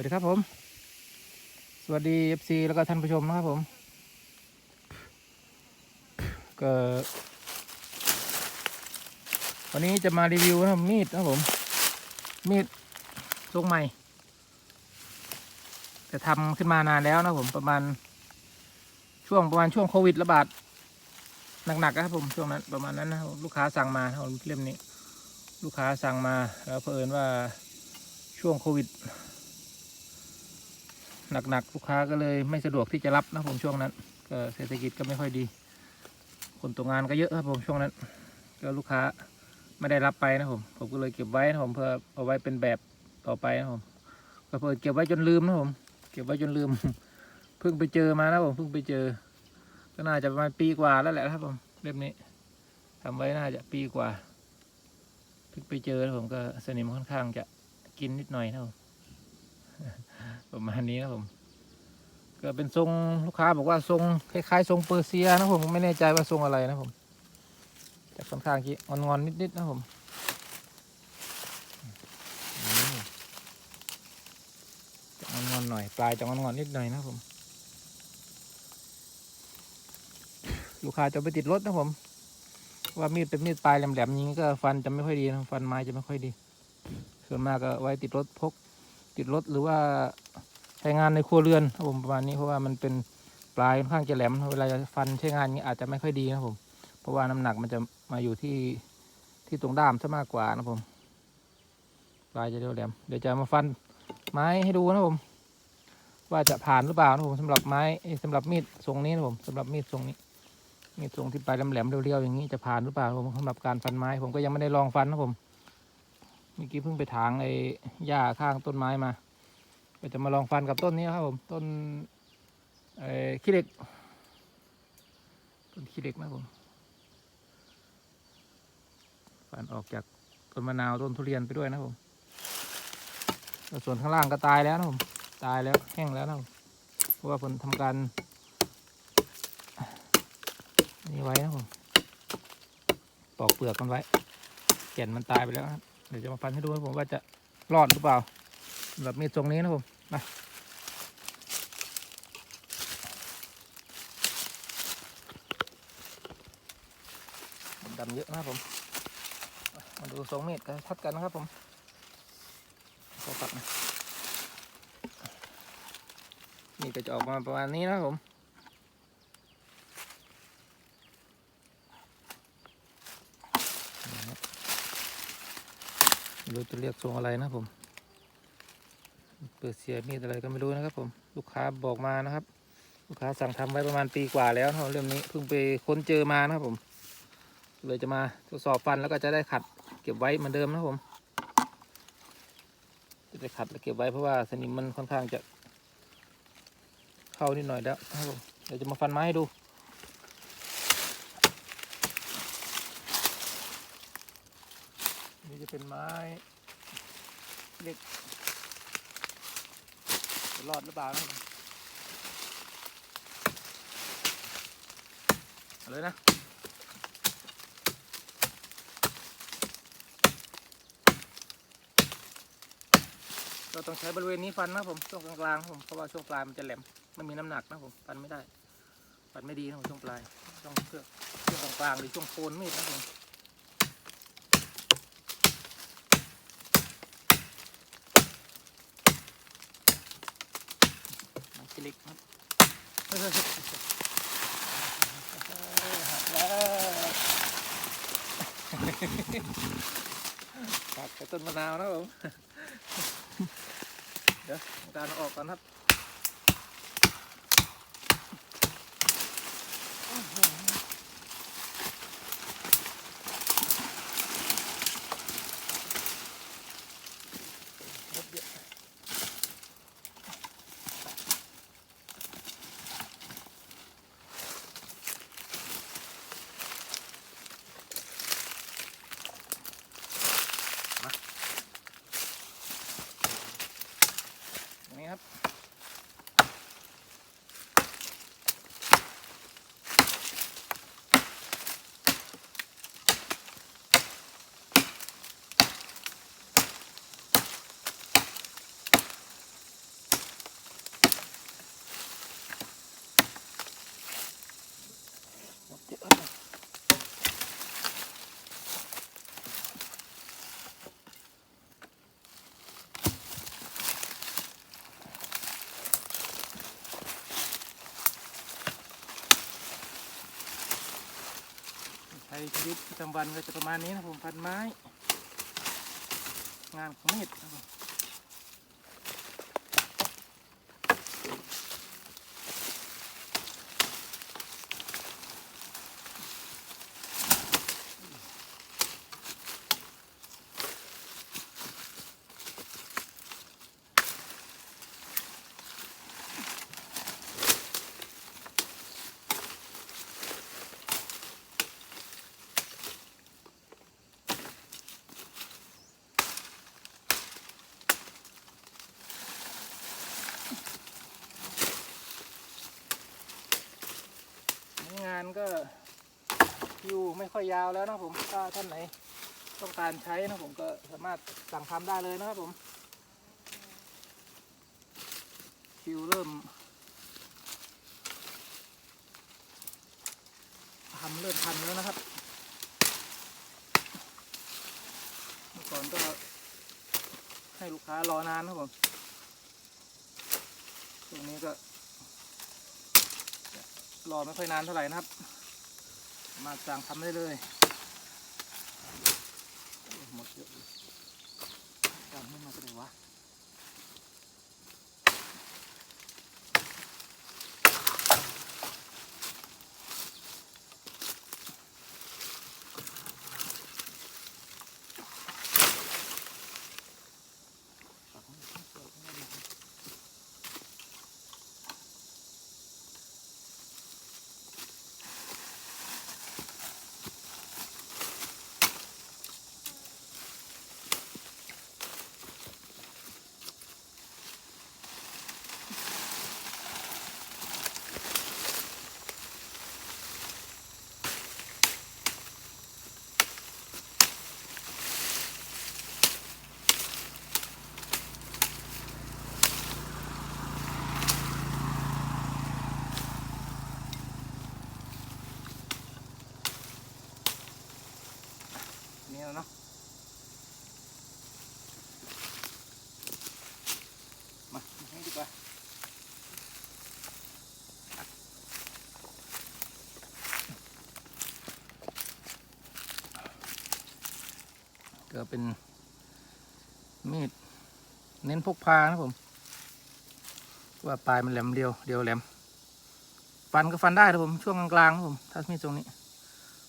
วัสดีครับผม สวัสดี FC แล้วก็ท่านผู้ชมนะครับผม ก็วันนี้จะมารีวิวนะมีดนะผม มีดทรงใหม่ จะทำขึ้นมานานแล้วนะผมประมาณ ช่วงประมาณช่วงโควิดระบาดหนักๆนะครับผมช่วงนั้นประมาณนั้นนะลูกค้าสั่งมาเล่มนี้ ลูกค้าสั่งมาแล้วเผอิญว่าช่วงโควิด หนักๆ ลูกค้าก็เลยไม่สะดวกที่จะรับนะผมช่วงนั้นก็เศรษฐกิจก็ไม่ค่อยดี คนตกงานก็เยอะครับผมช่วงนั้น ก็ลูกค้าไม่ได้รับไปนะผม ผมก็เลยเก็บไว้นะผมเพื่อเอาไว้เป็นแบบต่อไปนะผมก็เพื่อเก็บไว้จนลืมนะผม เก็บไว้จนลืม เพิ่งไปเจอมานะผมเพิ่งไปเจอ ก็น่าจะประมาณปีกว่าแล้วแหละครับผมเล่มนี้ทำไว้น่าจะปีกว่า เพิ่งไปเจอแล้วผมก็สนิมค่อนข้างจะกินนิดหน่อยนะผม ประมาณนี้นะผมก็เป็นทรงลูกค้าบอกว่าทรงคล้ายๆ ทรงเปอร์เซียนะผมไม่แน่ใจว่าทรงอะไรนะผมแต่ค่อนข้างที่งอนๆนิดๆนะผมอืมจงอนๆหน่อยปลายจะงอนๆนิดหน่อยนะผม ลูกค้าจะไปติดรถนะผม ว่ามีดเป็นมีดปลายแหลมๆอย่างนี้ก็ฟันจะไม่ค่อยดีนะฟันไม้จะไม่ค่อยดี ส่วนมากก็ไว้ติดรถพก ติดรถหรือว่าใช้งานในครัวเรือนครับผมประมาณนี้เพราะว่ามันเป็นปลายค่อนข้างจะแหลมเวลาจะฟันใช้งานนี้อาจจะไม่ค่อยดีนะผมเพราะว่าน้ำหนักมันจะมาอยู่ที่ที่ตรงด้ามซะมากกว่านะผม ปลายจะเรียวแหลมเดี๋ยวจะมาฟันไม้ให้ดูนะผม ว่าจะผ่านหรือเปล่านะผมสำหรับไม้เอ้ยสำหรับมีดทรงนี้นะผมสำหรับมีดทรงนี้มีดทรงที่ปลายแหลมๆเรียวๆอย่างนี้จะผ่านหรือเปล่าผมสำหรับการฟันไม้ ผมก็ยังไม่ได้ลองฟันนะผม มื่อกี้เพิ่งไปถางไอ้หญ้าข้างต้นไม้มา ก็จะมาลองฟันกับต้นนี้ครับผม ต้นไอ้ขี้เหล็ก ต้นขี้เหล็กนะผม ฟันออกจากต้นมะนาวต้นทุเรียนไปด้วยนะผมส่วนข้างล่างก็ตายแล้วนะผม ตายแล้วแห้งแล้วนะผมเพราะว่าผมทำการนี่ไว้นะผมปอกเปลือกมันไว้แก่นมันตายไปแล้วครับ เดี๋ยวจะมาฟันให้ดูนะผมว่าจะรอดหรือเปล่าสำหรับมีดทรงนี้นะผมมาดำเยอะนะผม มาดูทรงมีดกันชัดกันนะครับผมขอปัดนะนี่ก็จะออกมาประมาณนี้นะผม ไม่รู้จะเรียกทรงอะไรนะผมเปิดเสียมีดอะไรก็ไม่รู้นะครับ ผมลูกค้าบอกมานะครับ ลูกค้าสั่งทำไว้ประมาณปีกว่าแล้วเรื่องนี้เพิ่งไปค้นเจอมานะครับผม เลยจะมาทดสอบฟันแล้วก็จะได้ขัดเก็บไว้เหมือนเดิมนะครับผม จะได้ขัดและเก็บไว้เพราะว่าสนิมมันค่อนข้างจะเข้านิดหน่อยแล้วนะครับผมเดี๋ยวจะมาฟันไม้ให้ดู นี่จะเป็นไม้เล็กจะรอดหรือเปล่านะเอาเลยนะเราต้องใช้บริเวณนี้ฟันนะผมช่วงกลางๆครับผมเพราะว่าช่วงปลายมันจะแหลมไม่มีน้ำหนักนะผมฟันไม่ได้ ฟันไม่ดีนะผมช่วงปลายต้องเพื่อช่วงกลางๆหรือช่วงโคนมีดนะผมมันจะ เล็กครับหักแล้วหักไปต้นมะนาวนะผม เดี๋ยวการอออกก่อนครับ ชีวิตประจำวันก็จะประมาณนี้นะผมพันไม้ งานของมีดนะผม ก็อยู่ไม่ค่อยยาวแล้วนะผมถ้าท่านไหนต้องการใช้นะผมก็สามารถสั่งทำได้เลยนะครับผมคิวเริ่มทำเริ่มทันแล้วนะครับเมื่อก่อนก็ให้ลูกค้ารอนานนะครับผมช่วงนี้ก็ รอไม่ค่อยนานเท่าไหร่นะครับ มาสั่งทำได้เลยหมดเยอะเลยจำไม่มาเลยวะ เป็นมีดเน้นพกพานะผมว่าปลายมันแหลมเดียวเดียวแหลม ฟันก็ฟันได้นะผมช่วงกลางๆนะผมถ้ามีดตรงนี้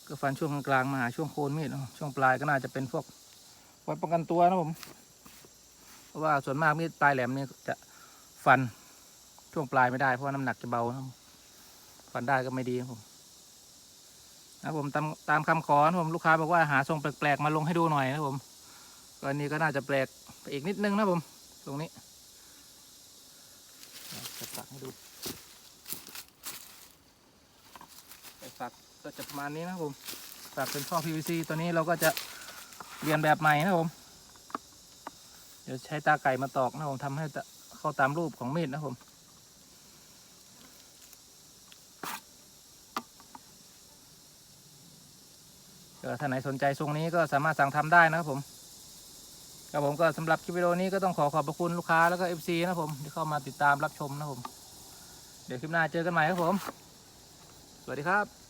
ก็ฟันช่วงกลางๆมาหาช่วงโคนมีดนะช่วงปลายก็น่าจะเป็นพวกไว้ป้องกันตัวนะผมเพราะว่าส่วนมากมีดปลายแหลมนี่จะฟันช่วงปลายไม่ได้เพราะว่าน้ำหนักจะเบานะฟันได้ก็ไม่ดีนะผมนะผมตามตามคำขอนะผมลูกค้าบอกว่าหาทรงแปลกๆมาลงให้ดูหน่อยนะผม ก็อันนี้ก็น่าจะแปลกไปอีกนิดนึงนะผม ตรงนี้จะตักให้ดูไปสักก็จะประมาณนี้นะครับผมตัดเป็นท่อ PVC ตัวนี้เราก็จะเรียนแบบใหม่นะผม เดี๋ยวใช้ตาไก่มาตอกนะผมทำให้เข้าตามรูปของมีดนะผมถ้าไหนสนใจทรงนี้ก็สามารถสั่งทำได้นะครับผม ครับผมก็สำหรับคลิปวิดีโอนี้ก็ต้องขอขอบพระคุณลูกค้าแล้วก็ FC นะครับผมที่เข้ามาติดตามรับชมนะผม เดี๋ยวคลิปหน้าเจอกันใหม่ครับผม สวัสดีครับ